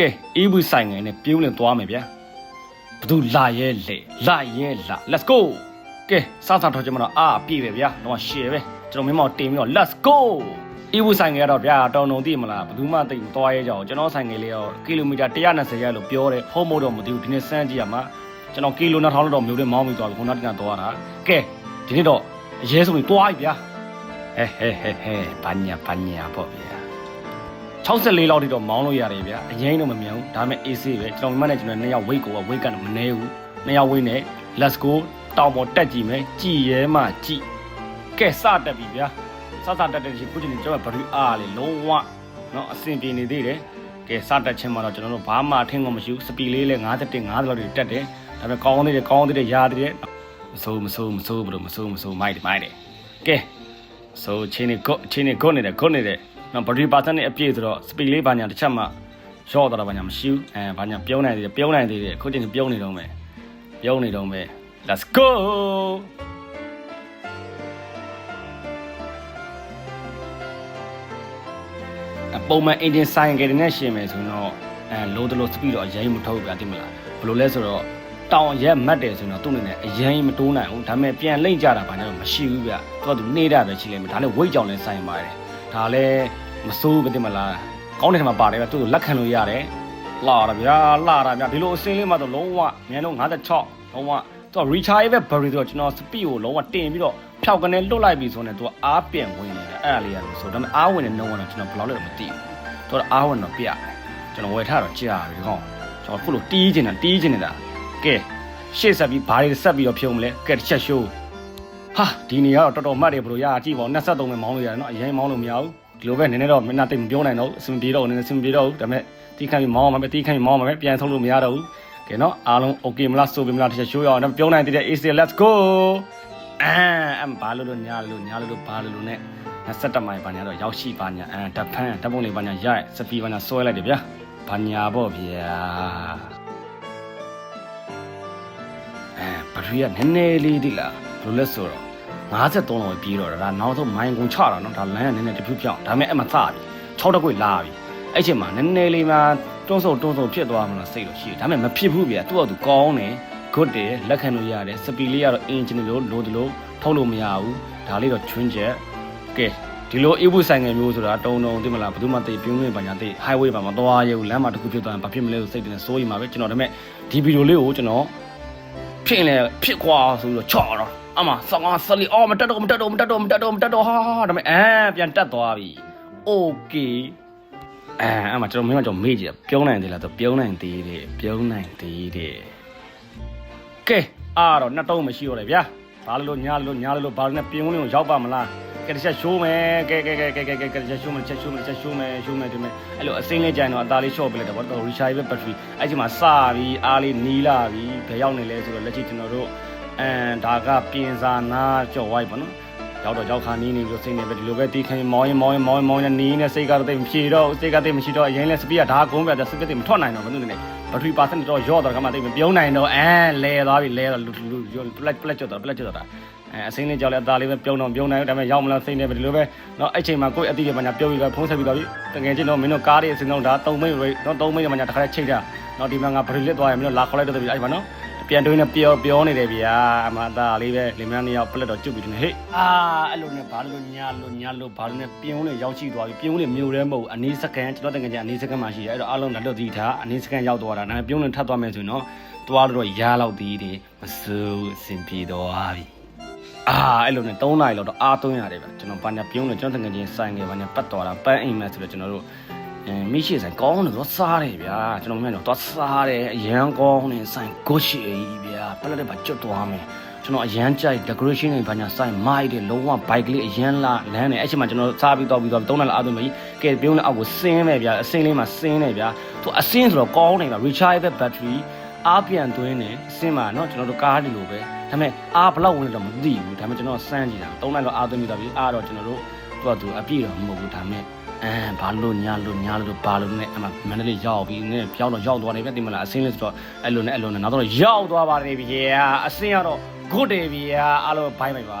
ကဲအေးဘူးဆိုင်ငယ်နဲ့ပြုံးလင်သွားမယ်ဗျာဘသူလာရဲလေလာရဲလာ let's go ကဲစစထောက်ကြမတော့အာပြည့်ပဲဗျာတော့ရှယ်ပဲကျွန်တော်မင်းမောင်တင်ပြီးတော့ let's go အေးဘူးဆိုင်ငယ်ကတော့ဗျာတောင်တုံသိမလားဘသူမှသိမသွားရဲကြအောင်ကျွန်တော်ဆိုင်ငယ်လေးရောကီလိုမီတာ120ရဲလို့ပြောတယ်ဟုတ်မို့တော့မသိဘူးဒီနေ့စမ်းကြည့်ရမှာကျွန်တော်ကီလို2000လောက်တော့မျိုးတွေမောင်းပြီးသွားပြီခုနကတည်းကသွားတာကဲဒီနေ့တော့အရေးဆုံးကြီးသွားပြီဗျာဟဲဟဲဟဲဟဲဘာညာဘာညာပေါ့ဗျာ 64လောက်တိတော့မောင်းလို့ရတယ်ဗျာအရင်တော့မမြန်ဘူးဒါပေမဲ့ AC ပဲကျွန်တော်မြန်မာနဲ့ကျွန်တော်နှစ်ယောက် weight ကို weight ကတော့မနည်းဘူးနှစ်ယောက် weight နဲ့ let's go တောင်ပေါ်တက်ကြည့်မယ်ကြည်ရဲမှကြည်ကဲစတက်ပြီဗျာစစတက်တဲ့ချိန်ခုချိန်ကျွန်တော်ဗရီအားလေလုံးဝနော်အဆင်ပြေနေသေးတယ်ကဲစတက်ချင်းမှာတော့ကျွန်တော်တို့ဘာမှအထင်ကမရှိဘူးစပီလေးလည်း51 50လောက်တွေတက်တယ်ဒါပေမဲ့ကောင်းသေးတယ်ကောင်းသေးတယ်ရာသေးတယ်မစိုးမစိုးမစိုးဘူးလို့မစိုးမစိုးမိုက်တယ်မိုက်တယ်ကဲဆိုချင်းနေကုတ်ချင်းနေကုတ်နေတယ်ကုတ်နေတယ် နော်ဘရီပါစန်နဲ့အပြည့်ဆိုတော့စပီလေးဘာညာတစ်ချက်မှရော့တော့တာဘာညာမရှိဘူးအဲဘာညာပြုံးနိုင်သေးတယ်ပြုံးနိုင်သေးတယ်ခုတင်ပြုံးနေတော့မယ်ပြုံးနေတော့မယ် let's go အပုံမှန် engine ဆိုင်ကယ်တွေနဲ့ရှင်မယ်ဆိုတော့အဲလိုတလို့စပီတော့အရင်မထုတ်ဘူးဗျာတိမလားဘယ်လိုလဲဆိုတော့တောင်ရက်မတ်တယ်ဆိုတော့သူ့အနေနဲ့အရင်မတိုးနိုင်ဘူးဒါပေမဲ့ပြန်လိမ့်ကြတာဘာညာတော့မရှိဘူးဗျသူကသူနေတာပဲရှိလိမ့်မယ်ဒါနဲ့ဝိတ်ကြောင်လဲဆိုင်ပါတယ် ဒါလည်းမစိုးဘူးတိမလားကောင်းတဲ့ထမှာပါတယ်ဗျသူ့ကိုလက်ခံလို့ရတယ်လာတာဗျာလာတာဗျာဒီလိုအစင်းလေးမှတော့လုံးဝမြန်တော့56လုံးဝသူက rechargeable battery ဆိုတော့ကျွန်တော် speed ကိုလုံးဝတင်ပြီးတော့ဖြောက်ကနေလွတ်လိုက်ပြီဆိုတော့သူကအားပြန်ဝင်နေတယ်အဲ့ဒါလေးရတယ်ဆိုဒါပေမဲ့အားဝင်တဲ့နှုံးကတော့ကျွန်တော်ဘယ်လောက်လဲတော့မသိဘူးသူကအားဝင်တော့ပြရတယ်ကျွန်တော်ဝယ်ထားတော့ကြာပြီခေါကျွန်တော်ခုလိုတီးကျင်တာတီးကျင်နေတာကဲရှေ့ဆက်ပြီးဘာတွေဆက်ပြီးတော့ဖြုံးမလဲကဲတစ်ချက်ရှိုး ဟာဒီနေရာတော့တော်တော်မှတ်တယ်ဘလို့ရကြည့်ပါဦး23ပဲမောင်းလို့ရတယ်နော်အရင်မောင်းလို့မရဘူးဒီလိုပဲနည်းနည်းတော့မင်းနာတိတ်မပြောနိုင်တော့ဘူးအဆင်ပြေတော့နည်းနည်းအဆင်ပြေတော့ဘူးဒါပေမဲ့တီးခန့်ပြီးမောင်းမှာပဲတီးခန့်ပြီးမောင်းမှာပဲပြန်ဆုံးလို့မရတော့ဘူးကဲနော်အားလုံး okay မလားဆိုပြီမလားတစ်ချက်ရှိုးရအောင်နော်ပြောနိုင်သေးတဲ့ AC let's go အဲအမ်ဘာလို့လို့ညာလို့ညာလို့ဘာလို့လို့ ਨੇ 27မိုင်ဘာညာတော့ရောက်ရှိဘာညာအဲတဖန်ဓာတ်ပုံလေးဘာညာရိုက်စပီဘာညာဆွဲလိုက်တယ်ဗျာဘာညာပေါ့ဗျာအဲဘရီကနည်းနည်းလေးဒီလားဘယ်လိုလဲဆိုတော့ 53လောက်ပြီးတော့ဒါနောက်ဆုံးမိုင်ကုန်ချတာနော်ဒါလမ်းကနည်းနည်းတဖြူးပြောင်းဒါပေမဲ့အဲ့မှာစပြီ6တက်ခွေလာပြီအဲ့ချိန်မှာနည်းနည်းလေးမှတွန်းဆုံတွန်းဆုံဖြစ်သွားမှတော့စိတ်တော့ရှိတယ်ဒါပေမဲ့မဖြစ်ဘူးဗျာသူ့အတူကောင်းတယ် good တယ်လက်ခံလို့ရတယ်စပီလေးကတော့ engine လို့လိုတယ်လို့ထုတ်လို့မရဘူးဒါလေးတော့ချွင်းချက်ကဲဒီလိုအေးဘူးဆိုင်ငယ်မျိုးဆိုတာတုံတုံသိမလားဘယ်သူမှသိပြင်းပြင်းပါညာသိ highway ပါမှာသွားရုံလမ်းမှာတစ်ခုဖြစ်သွားရင်ဘာဖြစ်မလဲဆိုစိတ်တင်စိုးရိမ်ပါပဲကျွန်တော်ဒါပေမဲ့ဒီဗီဒီယိုလေးကိုကျွန်တော်ဖြစ်လေဖြစ်ကွာဆိုပြီးတော့ချော့တော့ အမဆောင်းဆလီအော်မတက်တော့မတက်တော့မတက်တော့မတက်တော့မတက်တော့ဟာဒါပေမဲ့အဲပြန်တက်သွားပြီ okay အဲအမကျွန်တော်မင်းကကျွန်တော်မေ့ကြည့်ပြောနိုင်သေးလားဆိုပြောနိုင်သေးတယ်ပြောနိုင်သေးတယ်ကဲအားတော့နှစ်တုံးမရှိတော့တယ်ဗျာဘာလို့ညာလို့ညာလို့ဘာလို့နဲ့ပြင်းဝင်ကိုရောက်ပါမလားကဲတစ်ချက်ရှိုးမယ်ကဲကဲကဲကဲကဲကဲတစ်ချက်ရှိုးမယ်တစ်ချက်ရှိုးမယ်တစ်ချက်ရှိုးမယ်ရှိုးမယ်ဒီမဲ့အဲ့လိုအစင်းလေးကြိုင်တော့အသားလေးရှော့ပလိုက်တယ်ဗောတော့ rechargeable battery အဲ့ဒီမှာစပြီးအားလေးနီးလာပြီးဘယ်ရောက်နေလဲဆိုတော့လက်ရှိကျွန်တော်တို့ အမ်ဒါကပြင်စာနာကြော်ဝိုက်ပေါ့နော်ရောက်တော့ရောက်ခါနီးနေပြီးစိတ်နေပဲဒီလိုပဲတီးခိုင်းမောင်းရင်မောင်းရင်မောင်းရင်မောင်းရင်နီးနေစိတ်ကတော့တိတ်မဖြေတော့စိတ်ကတိတ်မရှိတော့အရင်လဲစပီးကဒါကုန်းပြတယ်စပီးတိတ်မထွက်နိုင်တော့ဘူးသူနေဘက်ထရီပါစနစ်တော့ရော့တော့ကမှတိတ်မပြုံးနိုင်တော့အဲလဲသွားပြီလဲတော့လူလူပလက်ပလက်ကျွတ်တော့ပလက်ကျွတ်တော့အဲအစင်းလေးကြောက်လဲအသားလေးပဲပြုံးတော့ပြုံးနိုင်တော့ဒါပေမဲ့ရောက်မလားစိတ်နေပဲဒီလိုပဲတော့အဲ့ချိန်မှာကိုယ့်အတိတ်ကမှညာပြုံးပြီးတော့ဖုံးဆက်ပြီးတော့ပြီတကယ်ချင်းတော့မင်းတို့ကားတွေအစင်းတော့ဒါ၃မိနစ်တော့၃မိနစ်မှညာတစ်ခါချိတ်တာတော့ဒီမှာငါဘရီလစ်သွားရင်မင်းတို့လာခေါ်လိုက်တော့ပြီအဲ့မှာနော် ပြန်တွင်းနဲ့ပြောပြောနေတယ်ဗျာအမသားလေးပဲလင်မယားနှစ်ယောက်ပလက်တော့ကျွတ်ပြီးတယ်ဟေ့အာအဲ့လိုနဲ့ဘာလို့ညာလို့ညာလို့ဘာလို့နဲ့ပြင်းဦးနဲ့ရောက်ရှိသွားပြီပြင်းဦးနဲ့မြို့ထဲမဟုတ်အနည်းစကန်ကျွန်တော်တကယ်ကြီးအနည်းစကန်မှရှိတယ်အဲ့တော့အားလုံးလည်းလွတ်သီးထားအနည်းစကန်ရောက်သွားတာဒါပေမဲ့ပြင်းဦးနဲ့ထပ်သွားမယ်ဆိုရင်တော့သွားလို့တော့ရားလောက်သေးတယ်မစိုးအဆင်ပြေသွားပြီအာအဲ့လိုနဲ့3နာရီလောက်တော့အားသုံးရတယ်ဗျကျွန်တော်ဘာညာပြုံးလို့ကျွန်တော်တကယ်ချင်းဆိုင်ငယ်ဘာညာပတ်သွားတာပန်းအိမ်မဲ့ဆိုတော့ကျွန်တော်တို့ အဲမိရှိဆိုင်ကောင်းတယ်တော့စားတယ်ဗျာကျွန်တော်မြင်တော့သွားစားတယ်အရန်ကောင်းတယ်ဆိုင်ဂုတ်ရှိကြီးဗျာပလက်တဲ့ဘာကျွတ်သွားမယ်ကျွန်တော်အရန်ကြိုက် decoration တွေဘာညာဆိုင်မိုက်တယ်လုံးဝ bike လေးအရန်လာလမ်းတယ်အဲ့ချိန်မှာကျွန်တော်စားပြီးတော့ပြီးတော့3နာရီအားသုံးမယ်ကဲပြုံးတဲ့အောက်ကိုဆင်းမယ်ဗျာအစင်းလေးမှာဆင်းတယ်ဗျာသူအစင်းဆိုတော့ကောင်းတယ်ဗျာ rechargeable battery အားပြန်သွင်းတယ်အစင်းမှာเนาะကျွန်တော်တို့ကားဒီလိုပဲဒါပေမဲ့အားဘလောက်ဝင်တော့မသိဘူးဒါပေမဲ့ကျွန်တော်စမ်းကြည့်တာ3နာရီတော့အားသွင်းပြီးတော့ပြီးအားတော့ကျွန်တော်တို့သူကသူအပြည့်တော့မဟုတ်ဘူးဒါပေမဲ့ အဲဘာလို့ညာလို့ညာလို့ဘာလို့နဲ့အမမန္တလေးရောက်ပြီးနဲ့ပြောင်းတော့ရောက်သွားတယ်ဗျတင်မလားအစင်းလေးဆိုတော့အဲ့လိုနဲ့အဲ့လိုနဲ့နောက်တော့ရောက်သွားပါတယ်ဗျာအစင်းကတော့ good day ဗျာအားလုံးဘိုင်းဘိုင်ပါ